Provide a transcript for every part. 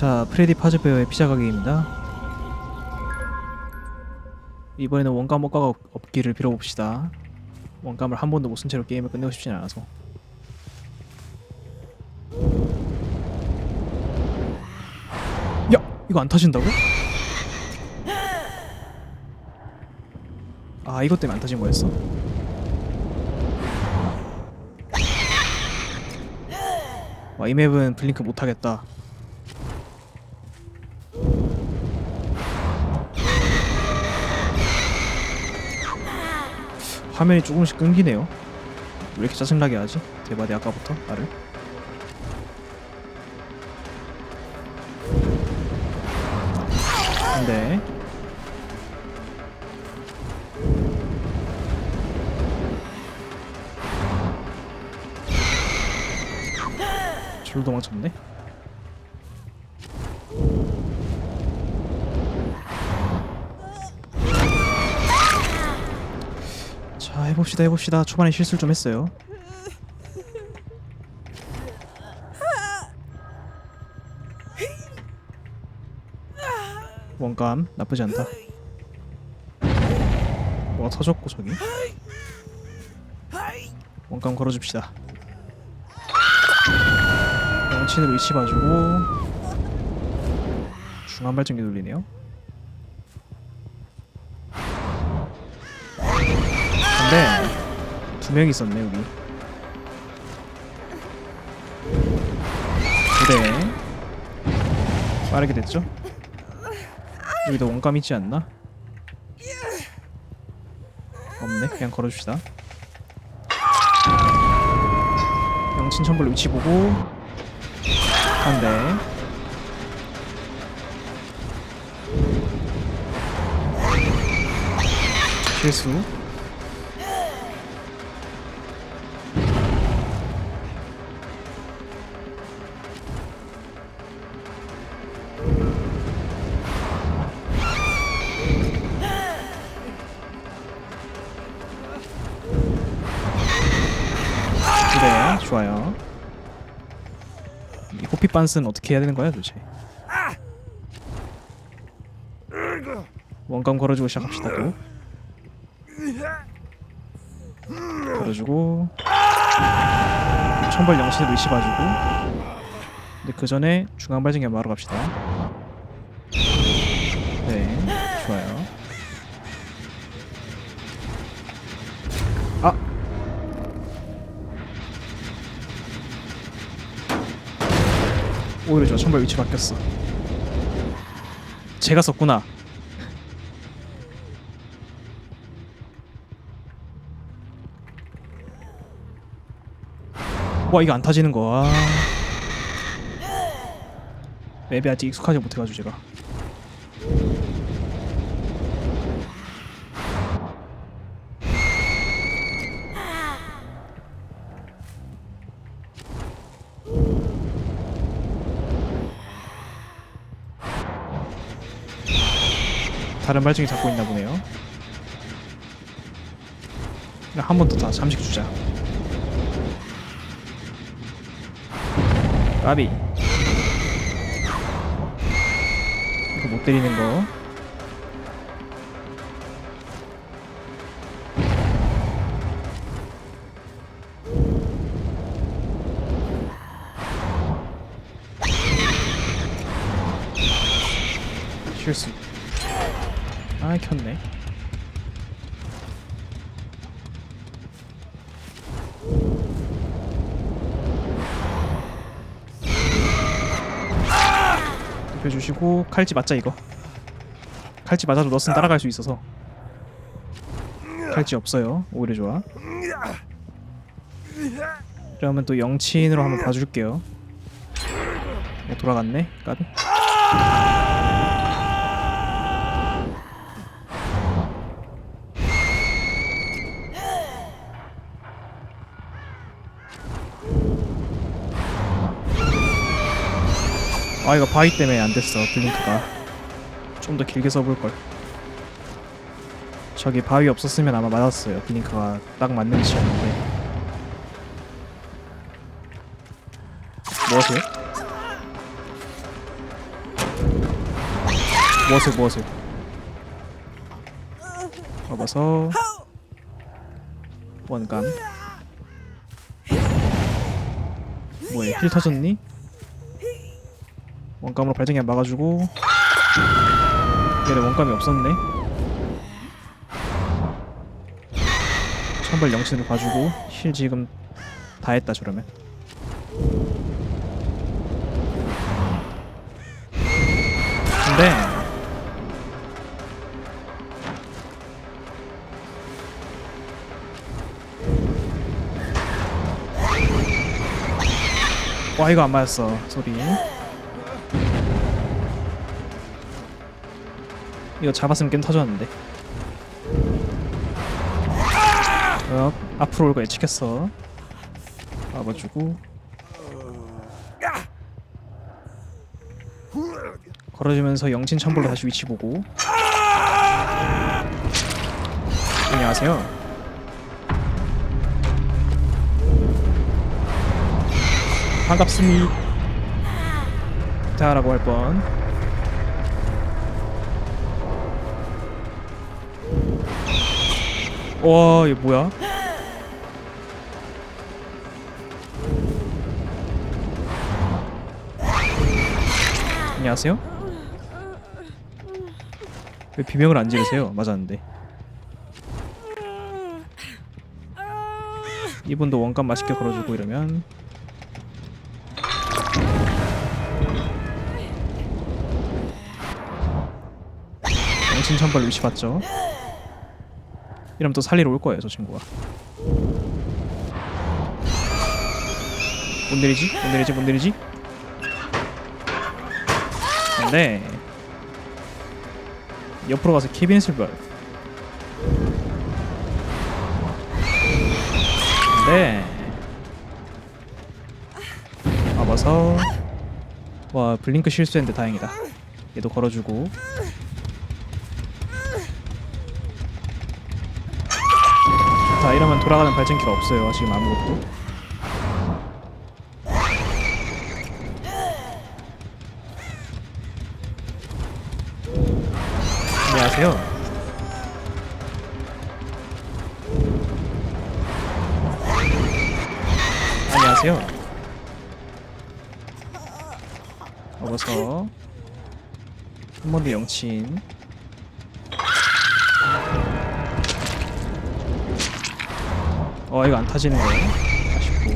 자, 프레디 파즈베어의 피자 가게입니다. 이번에는 원감 없- 없기를 빌어봅시다. 원감을 한 번도 못 쓴 채로 게임을 끝내고 싶진 않아서. 야, 이거 안 터진다고? 아, 이것 때문에 안 터진 거였어? 와, 이 맵은 블링크 못 하겠다. 화면이 조금씩 끊기네요. 왜 이렇게 짜증나게 하지? 대바대 아까부터 나를. 네. 줄 도망쳤네. 해봅시다 해봅시다. 초반에 실수를 좀 했어요. 원감 나쁘지 않다. 뭐가 터졌고 저기? 원감 걸어줍시다. 영친으로 위치 봐주고 중앙 발전기 돌리네요 근데 두 명 있었네 여기 두대. 빠르게 됐죠? 여기도 원감 있지 않나? 없네. 그냥 걸어줍시다. 영친 천벌 위치 보고. 한대. 실수 좋아요. 이 호피 빤스는 어떻게 해야 되는 거야 도대체? 원감 걸어주고 시작합시다 또 걸어주고. 천벌 영신을 위치 봐주고. 근데 그 전에 중앙 발전기 한번 하러 갑시다. 네 좋아요. 아 오히려 저 천벌 위치 바뀌었어. 제가 썼구나. 와 이거 안 타지는 거야. 맵에 아직 익숙하지 못해가지고 제가. 다른 발전기 잡고 있나 보네요. 한 번 더 다 잠식 주자. 까비. 이거 못 때리는 거. 실수. 아 켰네. 눕혀주시고 칼집 맞자 이거. 칼집 맞아도 너슨 따라갈 수 있어서. 칼집 없어요. 오히려 좋아. 그러면 또 영친으로 한번 봐줄게요. 어, 돌아갔네. 까비. 아 이거 바위 때문에 안 됐어 블링크가 좀 더 길게 써볼 걸. 저기 바위 없었으면 아마 맞았어요 블링크가 딱 맞는 위치였는데. 뭐 하세요? 무엇을 무엇을 접어서 원감 뭐야 힐 터졌니? 원감으로 발전기 막아주고. 얘네 원감이 없었네. 천벌 영신으로 봐주고 힐 지금 다 했다 저러면. 근데 와 이거 안 맞았어 소리 이거 잡았으면 게임 터졌는데. 어, 앞으로 올거 예측했어. 막아주고. 걸어주면서 영진 천불로 다시 위치 보고. 안녕하세요. 반갑습니다. 라고 할뻔 와 이거 뭐야? 안녕하세요. 왜 비명을 안 지르세요? 맞았는데. 이분도 원감 맛있게 걸어주고 이러면. 영신 천벌 위치 봤죠 이러면 또 살리러 올 거예요 저 친구가. 못 내리지? 못 내리지? 못 내리지? 네. 옆으로 가서 케빈 슬벌 네. 와봐서. 와 블링크 실수했는데 다행이다. 얘도 걸어주고 자 이러면 돌아가는 발전기가 없어요 지금 아무것도. 안녕하세요. 안녕하세요. 먹어서. 한 번 더 영친 어 이거 안 타지는 거예요? 아쉽고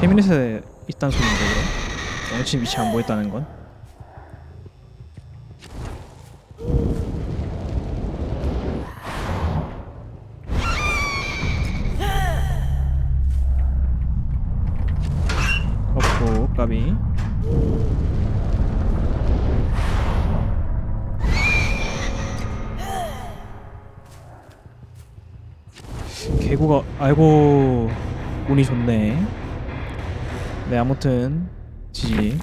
캐비넷에 있단 소리인데 그럼 영친 위치 안 보였다는 건? 없고 까비 개구가 아이고 운이 좋네. 네 아무튼 지지